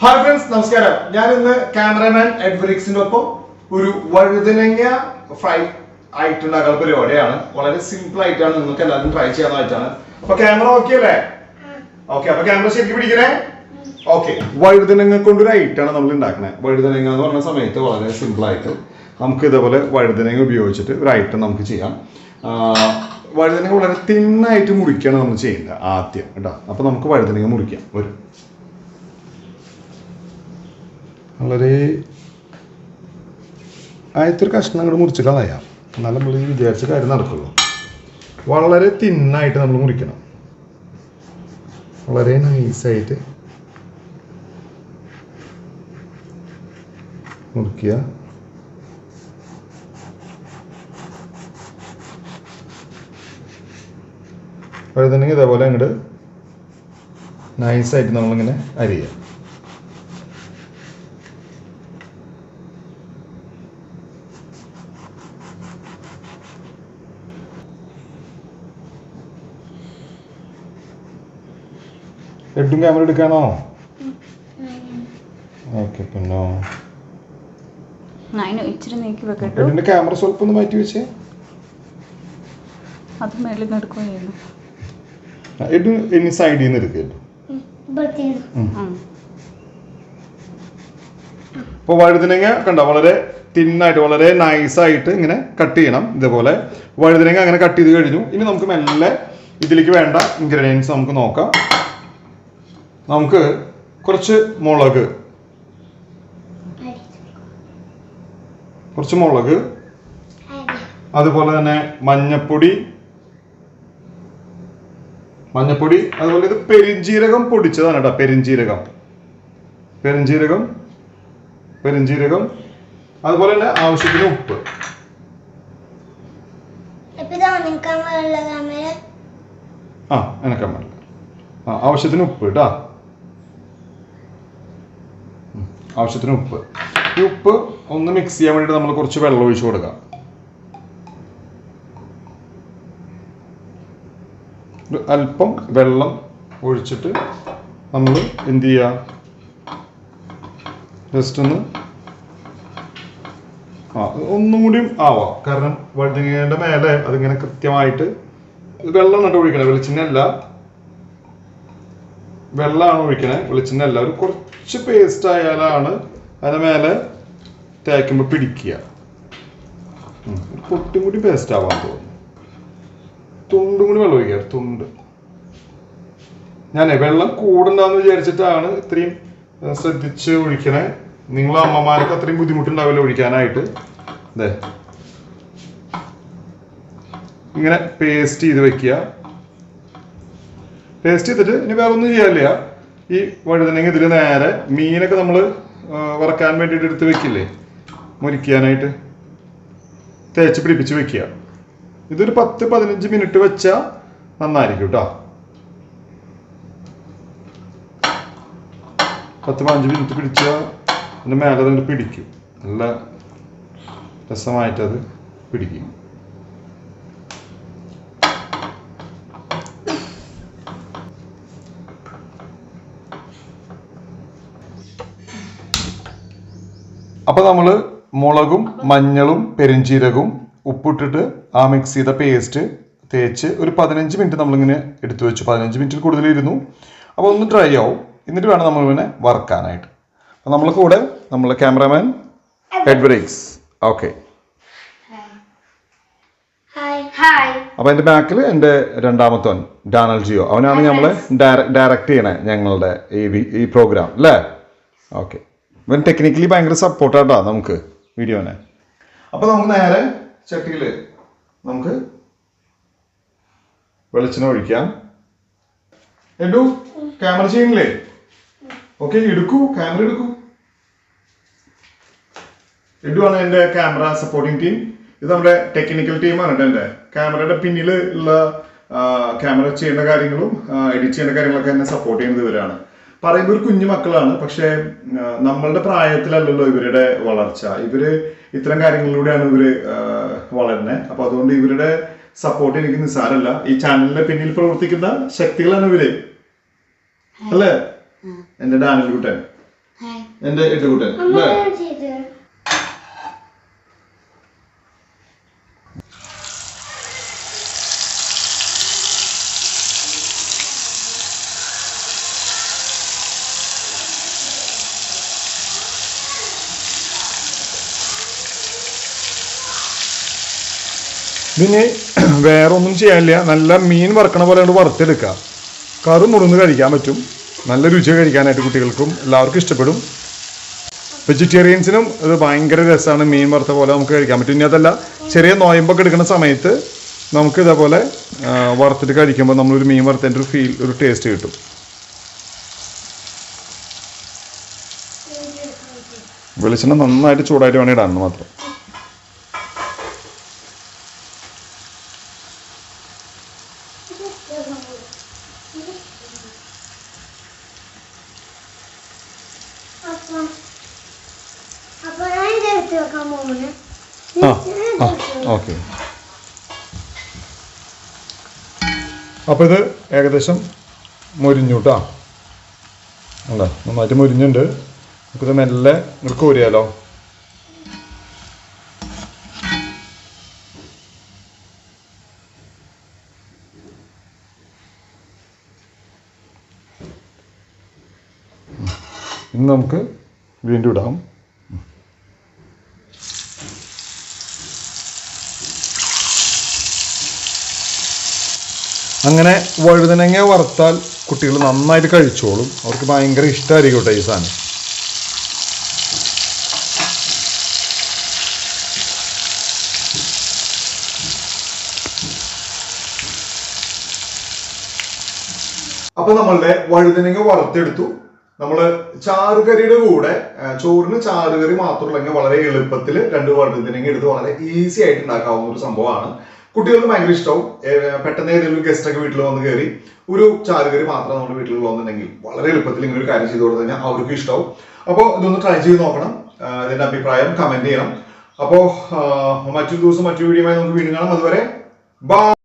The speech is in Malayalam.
ഹായ് ഫ്രണ്ട്സ് നമസ്കാരം. ഞാൻ ഇന്ന് ക്യാമറമാൻ എഡ്വറിക്സിന്റെ ഒപ്പം ഒരു വഴുതനങ്ങ ഫ്രൈ ആയിട്ടുണ്ടാക്കുന്ന പരിപാടിയാണ് വളരെ സിമ്പിൾ ആയിട്ടാണ് നിങ്ങൾക്ക് എല്ലാവരും ട്രൈ ചെയ്യാനായിട്ടാണ്. അപ്പൊ ക്യാമറ ഓക്കെ അല്ലേ? ഓക്കെ അപ്പൊ ക്യാമറ ശരിക്കും പിടിക്കണേ? ഓക്കെ വഴുതനങ്ങ കൊണ്ടൊരു ഐറ്റാണ് നമ്മൾ ഉണ്ടാക്കുന്നത് വഴുതനങ്ങ എന്ന് പറഞ്ഞ സമയത്ത് വളരെ സിമ്പിൾ ആയിട്ട് നമുക്ക് ഇതേപോലെ വഴുതനങ്ങ ഉപയോഗിച്ചിട്ട് ഒരു ഐറ്റം നമുക്ക് ചെയ്യാം. വഴുതനങ്ങ വളരെ തിന്നായിട്ട് മുറിക്കുകയാണ് നമ്മൾ ചെയ്യുന്നത് ആദ്യം കേട്ടോ. അപ്പൊ നമുക്ക് വഴുതനങ്ങ മുറിക്കാം. ഒരു വളരെ ആദ്യത്തെ ഒരു കഷ്ണം അങ്ങോട്ട് മുറിച്ച് കളയാം. എന്നാലും നമ്മൾ വിചാരിച്ച കാര്യം നടക്കുള്ളൂ. വളരെ തിന്നായിട്ട് നമ്മൾ മുറിക്കണം. വളരെ നൈസായിട്ട് മുറിക്കുക. വഴുതനെങ്കിൽ ഇതേപോലെ അങ്ങോട്ട് നൈസായിട്ട് നമ്മളിങ്ങനെ അരിയുക. ഹെഡും ക്യാമറ എടുക്കാണോ ഓക്കെ പിന്നെ? അതിന് ഇച്ചിരി നീക്കി വെക്കട്ടു. ഹെഡിന്റെ ക്യാമറ സ്വല്പം ഒന്ന് മാറ്റി വെച്ചേ. അത് മേളിൽ നടക്കുകയായിരുന്നു ഹെഡ് ഇനി സൈഡിൽ നിന്ന് എടുക്കുക അപ്പോൾ വഴുതനങ്ങ കണ്ടോ? വളരെ തിന്നായിട്ട് വളരെ നൈസായിട്ട് ഇങ്ങനെ കട്ട് ചെയ്യണം ഇതേപോലെ. വഴുതനങ്ങ അങ്ങനെ കട്ട് ചെയ്ത് കഴിഞ്ഞു. ഇനി നമുക്ക് മെല്ലെ ഇതിലേക്ക് വേണ്ട ഇൻഗ്രീഡിയൻസ് നമുക്ക് നോക്കാം. നമുക്ക് കുറച്ച് മുളക്. കുറച്ച് മുളക്. അതുപോലെ തന്നെ മഞ്ഞപ്പൊടി. മഞ്ഞപ്പൊടി അതുപോലെ ഇത് പെരിഞ്ജീരകം പൊടിച്ചതാണ് കേട്ടോ പെരിഞ്ജീരകം പെരിഞ്ജീരകം പെരിഞ്ജീരകം അതുപോലെ തന്നെ ആവശ്യത്തിന് ഉപ്പ്. ആ എനക്കാൻ പാടില്ല ആ ആവശ്യത്തിന് ഉപ്പ് കേട്ടാ. ആവശ്യത്തിന് ഉപ്പ്. ഈ ഉപ്പ് ഒന്ന് മിക്സ് ചെയ്യാൻ വേണ്ടിയിട്ട് നമ്മൾ കുറച്ച് വെള്ളം ഒഴിച്ചു കൊടുക്കുക അല്പം വെള്ളം ഒഴിച്ചിട്ട് നമ്മൾ എന്ത് ചെയ്യുക ജസ്റ്റ് ഒന്ന് ആ ഒന്നും കൂടിയും ആവാം. കാരണം വഴുതിങ്ങേന്റെ മേലെ അതിങ്ങനെ കൃത്യമായിട്ട് വെള്ളം നട്ട് ഒഴിക്കണം. വെളിച്ചെണ്ണ അല്ല. വെള്ളമാണ് ഒഴിക്കണേ. വെളിച്ചെണ്ണ അല്ല. ഒരു കുറച്ച് പേസ്റ്റ് ആയാലാണ് അതിന് മേലെ തേക്കുമ്പോൾ പിടിക്കുക. പൊട്ടും കൂടി പേസ്റ്റ് ആവാൻ തോന്നുന്നു. തുണ്ടും കൂടി വെള്ളം ഒഴിക്കുക തുണ്ട്. ഞാനേ വെള്ളം കൂടുണ്ടാന്ന് വിചാരിച്ചിട്ടാണ് ഇത്രയും ശ്രദ്ധിച്ച് ഒഴിക്കണേ. നിങ്ങൾ അമ്മമാർക്ക് അത്രയും ബുദ്ധിമുട്ടുണ്ടാവില്ല ഒഴിക്കാനായിട്ട്. അതെ ഇങ്ങനെ പേസ്റ്റ് ചെയ്ത് വെക്കുക. പേസ്റ്റ് ചെയ്തിട്ട് ഇനി വേറെ ഒന്നും ചെയ്യാനില്ല. ഈ വഴുതനങ്ങ ഇതിൽ നേരെ മീനൊക്കെ നമ്മൾ വറക്കാൻ വേണ്ടിയിട്ട് എടുത്ത് വെക്കില്ലേ? മുരിക്കാനായിട്ട്. തേച്ച് പിടിപ്പിച്ച് വെക്കുക. ഇതൊരു പത്ത് പതിനഞ്ച് മിനിറ്റ് വെച്ചാൽ നന്നായിരിക്കും കേട്ടോ പത്ത് പതിനഞ്ച് മിനിറ്റ് പിടിച്ചാൽ അതിന്റെ മേലെ അതിന്റെ പിടിക്കും. നല്ല രസമായിട്ടത് പിടിക്കും. അപ്പോൾ നമ്മൾ മുളകും മഞ്ഞളും പെരിഞ്ചീരകവും ഉപ്പിട്ടിട്ട് ആ മിക്സ് ചെയ്ത പേസ്റ്റ് തേച്ച് ഒരു പതിനഞ്ച് മിനിറ്റ് നമ്മളിങ്ങനെ എടുത്തു വെച്ചു. പതിനഞ്ച് മിനിറ്റിൽ കൂടുതലിരുന്നു. അപ്പോൾ ഒന്ന് ഡ്രൈ ആവും. എന്നിട്ട് വേണം നമ്മൾ ഇങ്ങനെ വറുക്കാനായിട്ട്. അപ്പോൾ നമ്മൾ കൂടെ നമ്മളെ ക്യാമറാമാൻ എഡ്വറിക്സ് ഓക്കെ അപ്പോൾ എന്റെ ബാക്കിൽ എന്റെ രണ്ടാമത്തവൻ ഡാനൽ ജിയോ അവനാണ് നമ്മളെ ഡയറക്റ്റ് ചെയ്യണേ ഞങ്ങളുടെ ഈ ഈ പ്രോഗ്രാം അല്ലേ ഓക്കെ ഇവൻ ടെക്നിക്കലി ഭയങ്കര സപ്പോർട്ടാട്ടോ നമുക്ക് വീഡിയോനെ. അപ്പോൾ നമുക്ക് നേരെ ചട്ടിയിൽ നമുക്ക് വെളിച്ചെണ്ണ ഒഴിക്കാം. എടു ക്യാമറ ചെയ്യണില്ലേ? ഓക്കെ എടുക്കൂ ക്യാമറ എടുക്കൂ. എടു ആണ് എന്റെ ക്യാമറ സപ്പോർട്ടിംഗ് ടീം ഇത് നമ്മുടെ ടെക്നിക്കൽ ടീമാണ് കേട്ടോ ക്യാമറയുടെ പിന്നിൽ ഉള്ള ക്യാമറ ചെയ്യേണ്ട കാര്യങ്ങളും എഡിറ്റ് ചെയ്യേണ്ട കാര്യങ്ങളൊക്കെ എന്നെ സപ്പോർട്ട് ചെയ്യുന്നത് ഇവരാണ്. പറയുമ്പോൾ ഒരു കുഞ്ഞു മക്കളാണ് പക്ഷേ നമ്മളുടെ പ്രായത്തിലല്ലല്ലോ ഇവരുടെ വളർച്ച. ഇവർ ഇത്തരം കാര്യങ്ങളിലൂടെയാണ് ഇവർ വളരുന്നത് അപ്പൊ അതുകൊണ്ട് ഇവരുടെ സപ്പോർട്ട് എനിക്ക് നിസ്സാരല്ല. ഈ ചാനലിന്റെ പിന്നിൽ പ്രവർത്തിക്കുന്ന ശക്തികളാണ് ഇവർ. അല്ലേ? എന്റെ ഡാനിൽ കുട്ടൻ. ഹായ് എന്റെ എട്ടുകൂട്ടൻ അല്ലേ ഞാൻ ചെയ്ത് ഇതിന് വേറെ ഒന്നും ചെയ്യാനില്ല. നല്ല മീൻ വറക്കണ പോലെ അങ്ങോട്ട് വറുത്തെടുക്കുക. കറു മുറിന്ന് കഴിക്കാൻ പറ്റും. നല്ല രുചി കഴിക്കാനായിട്ട് കുട്ടികൾക്കും എല്ലാവർക്കും ഇഷ്ടപ്പെടും. വെജിറ്റേറിയൻസിനും ഇത് ഭയങ്കര രസമാണ് മീൻ വറുത്ത പോലെ നമുക്ക് കഴിക്കാൻ പറ്റും. ഇനി അതല്ല ചെറിയ നോയമ്പൊക്കെ എടുക്കുന്ന സമയത്ത് നമുക്ക് ഇതേപോലെ വറുത്തിട്ട് കഴിക്കുമ്പോൾ നമ്മളൊരു മീൻ വറുത്തതിന്റെ ഒരു ഫീൽ ഒരു ടേസ്റ്റ് കിട്ടും. വെളിച്ചെണ്ണ നന്നായിട്ട് ചൂടായിട്ട് വേണം ഇടാൻ മാത്രം അപ്പൊ അപ്പൊ ഞാൻ ഇത് എടുത്ത് വെക്കാൻ പോകുന്നു ആ ആ ഓക്കെ. അപ്പോൾ ഇത് ഏകദേശം മുരിഞ്ഞു കേട്ടോ അല്ല നന്നായിട്ട് മുരിഞ്ഞുണ്ട്. നമുക്കിത് മെല്ലെ ഇങ്ങോട്ട് കോരിയാലോ ഇനി നമുക്ക് വീണ്ടും ഇടാം. അങ്ങനെ വഴുതനങ്ങ വറുത്താൽ കുട്ടികൾ നന്നായിട്ട് കഴിച്ചോളും. അവർക്ക് ഭയങ്കര ഇഷ്ടമായിരിക്കും കേട്ടോ ഈ സാധനം. അപ്പൊ നമ്മളുടെ വഴുതനങ്ങ വറുത്തെടുത്തു. നമ്മൾ ചാറുകറിയുടെ കൂടെ ചോറിന് ചാറുകറി മാത്രമുള്ളെങ്കിൽ വളരെ എളുപ്പത്തിൽ രണ്ട് വഴുതനങ്ങ എടുത്ത് വളരെ ഈസി ആയിട്ട് ഉണ്ടാക്കാവുന്ന ഒരു സംഭവമാണ്. കുട്ടികൾക്ക് ഭയങ്കര ഇഷ്ടവും. പെട്ടെന്ന് ഏതെങ്കിലും ഗസ്റ്റ് ഒക്കെ വീട്ടിൽ വന്ന് കയറി ഒരു ചാറുകറി മാത്രം നമ്മുടെ വീട്ടിലുള്ളതെന്നുണ്ടെങ്കിൽ വളരെ എളുപ്പത്തിൽ ഇങ്ങനെ ഒരു കാര്യം ചെയ്തു കൊടുത്തു അവർക്ക് ഇഷ്ടവും. അപ്പോൾ ഇതൊന്ന് ട്രൈ ചെയ്ത് നോക്കണം. ഇതിന്റെ അഭിപ്രായം കമന്റ് ചെയ്യണം. അപ്പോൾ മറ്റൊരു ദിവസം മറ്റൊരു വീഡിയോയുമായി നമുക്ക് വീണ്ടും കാണാം. അതുവരെ ബൈ